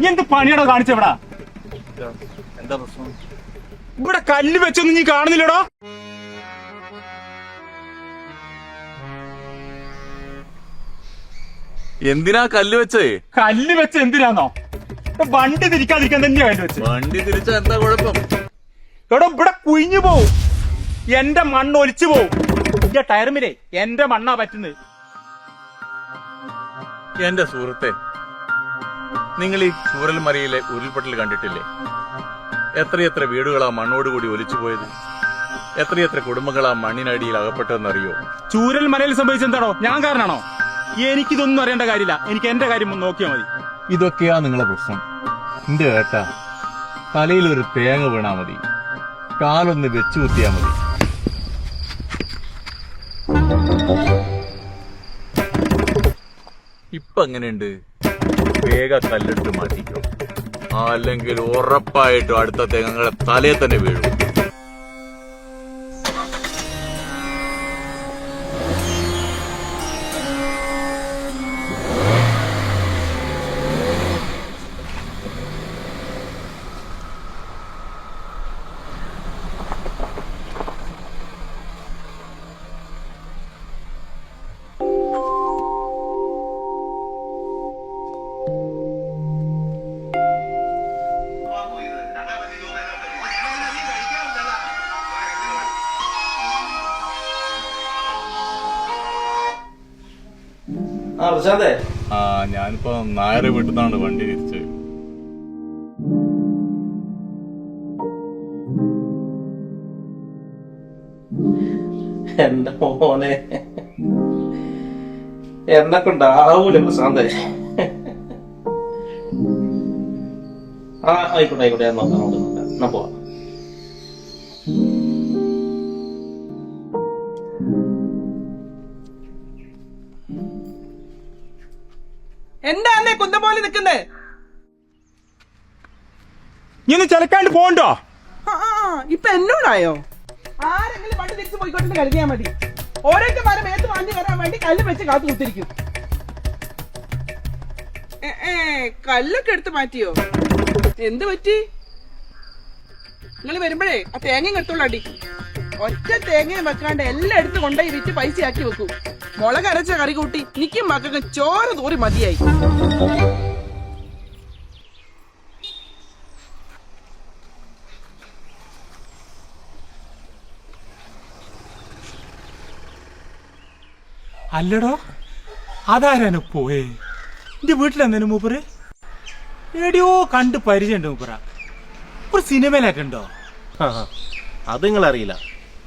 നീ എന്ത് പണിയാടോ കാണിച്ചെവിടാ എന്താ പ്രശ്നം? ഇവിടെ കല്ല് വെച്ചൊന്നും നീ കാണുന്നില്ലടോ. എന്തിനാ കല്ല് വെച്ചേ? കല്ല് വെച്ച് എന്തിനാന്നോ? വണ്ടി തിരിക്കാതിരിക്കാൻ തന്നെയാ കല്ല് വെച്ച്. വണ്ടി തിരിച്ച എന്താ കുഴപ്പം? എടോ ഇവിടെ കുഴിഞ്ഞു പോവും. എന്റെ മണ്ണ് ഒലിച്ചു പോവും. എന്റെ ടയർമിലെ എന്റെ മണ്ണാ പറ്റുന്നത്. എന്റെ സുഹൃത്തെ നിങ്ങൾ ഈ ചൂരൽമലയിലെ ഉരുൾപൊട്ടൽ കണ്ടിട്ടില്ലേ? എത്രയെത്ര വീടുകളാ മണ്ണോടുകൂടി ഒലിച്ചു പോയത്? എത്രയെത്ര കുടുംബങ്ങളാ മണ്ണിനടിയിൽ അകപ്പെട്ടതെന്നറിയോ? ചൂരൽ മലയിൽ സംഭവിച്ചെന്താണോ? ഞാൻ കാരണാണോ എനിക്കിതൊന്നും അറിയേണ്ട കാര്യമില്ല. എനിക്ക് എന്റെ കാര്യം നോക്കിയാൽ മതി. ഇതൊക്കെയാ നിങ്ങളെ പ്രശ്നം. എന്റെ ഏട്ടാ തലയിൽ ഒരു തേങ്ങ വീണാ മതി. കാലൊന്ന് വെച്ചു കുത്തിയാ മതി. ഇപ്പൊ എങ്ങനെയുണ്ട് വേഗ കല്ലിട്ട് മാറ്റിക്കും. അല്ലെങ്കിൽ ഉറപ്പായിട്ടും അടുത്ത തേങ്ങകളെ തലയെ തന്നെ വീഴും. ആ പ്രശാന്തേ. ആ ഞാനിപ്പോ നായരെ വീട്ടിൽ നിന്നാണ് വണ്ടി തിരിച്ച് എന്റെ മോനെ. എന്നെ കൊണ്ടാവൂല പ്രശാന്തേ. ആ ആയിക്കോട്ടെ ആയിക്കോട്ടെ ഞാൻ നോക്കാം നമുക്ക് നോക്കാം. എന്നാ പോവാം. എന്താ അന്നേ കുന്തം പോലെ നിൽക്കുന്നേ നീ ഒന്ന് ചിലക്കാണ്ട് പോണ്ടോ ഇപ്പൊ എന്നോടായോ? ആരെങ്കിലും പണ്ട് തിരിച്ചു പോയിക്കോട്ടെ കരുതിയാ മതി. ഓരോരുത്തർ മരം ഏത് വാങ്ങി വരാൻ വേണ്ടി കല്ല് വെച്ച് കാത്തു കുത്തിരിക്കും. കല്ലൊക്കെ എടുത്ത് മാറ്റിയോ? എന്ത് പറ്റി? നിങ്ങൾ വരുമ്പോഴേ ആ തേങ്ങയും കെടുത്തോളൂ അടി. ഒറ്റ തേങ്ങയും വെക്കാണ്ട് എല്ലാം എടുത്ത് കൊണ്ടുപോയി വിറ്റ് പൈസ ആക്കി വെക്കൂ. മുളക് അരച്ച കറി കൂട്ടി നിക്കും മക്കൾക്ക് ചോര തോറി മതിയായി. അല്ലടോ അതാരാണ് പോയേ? എന്റെ വീട്ടിലെന്തേനും മൂപ്പര്? എടിയോ കണ്ട് പരിചയമുണ്ട് മൂപ്പറ ഒരു സിനിമയിലായിട്ടുണ്ടോ അത് നിങ്ങൾ അറിയില്ല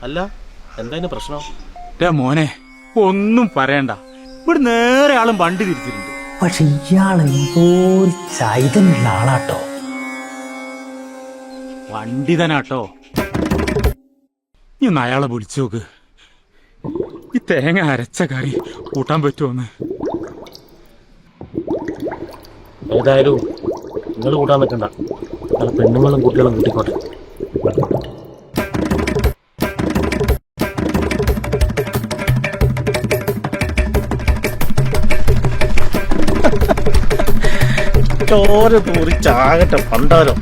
അല്ല എന്താ പ്രശ്നം? മോനെ ഒന്നും പറയണ്ട. ഇവിടെ നേരെ ആളും വണ്ടി തിരിച്ചിട്ടുണ്ട്. പക്ഷെ എന്തോ ഒരു ചൈതന്യുള്ള ആളാട്ടോ. വണ്ടി തനാട്ടോ നീ ഒന്ന് അയാളെ വിളിച്ചു നോക്ക്. ഈ തേങ്ങ അരച്ച കറി കൂട്ടാൻ പറ്റുമോന്ന്? ഏതായാലും നിങ്ങൾ കൂട്ടാൻ പറ്റണ്ട. പെണ്ണുങ്ങളും കുട്ടികളും കൂട്ടിക്കോട്ടെ. ചോര തൂറി ചാകട്ടെ പണ്ടാരോ.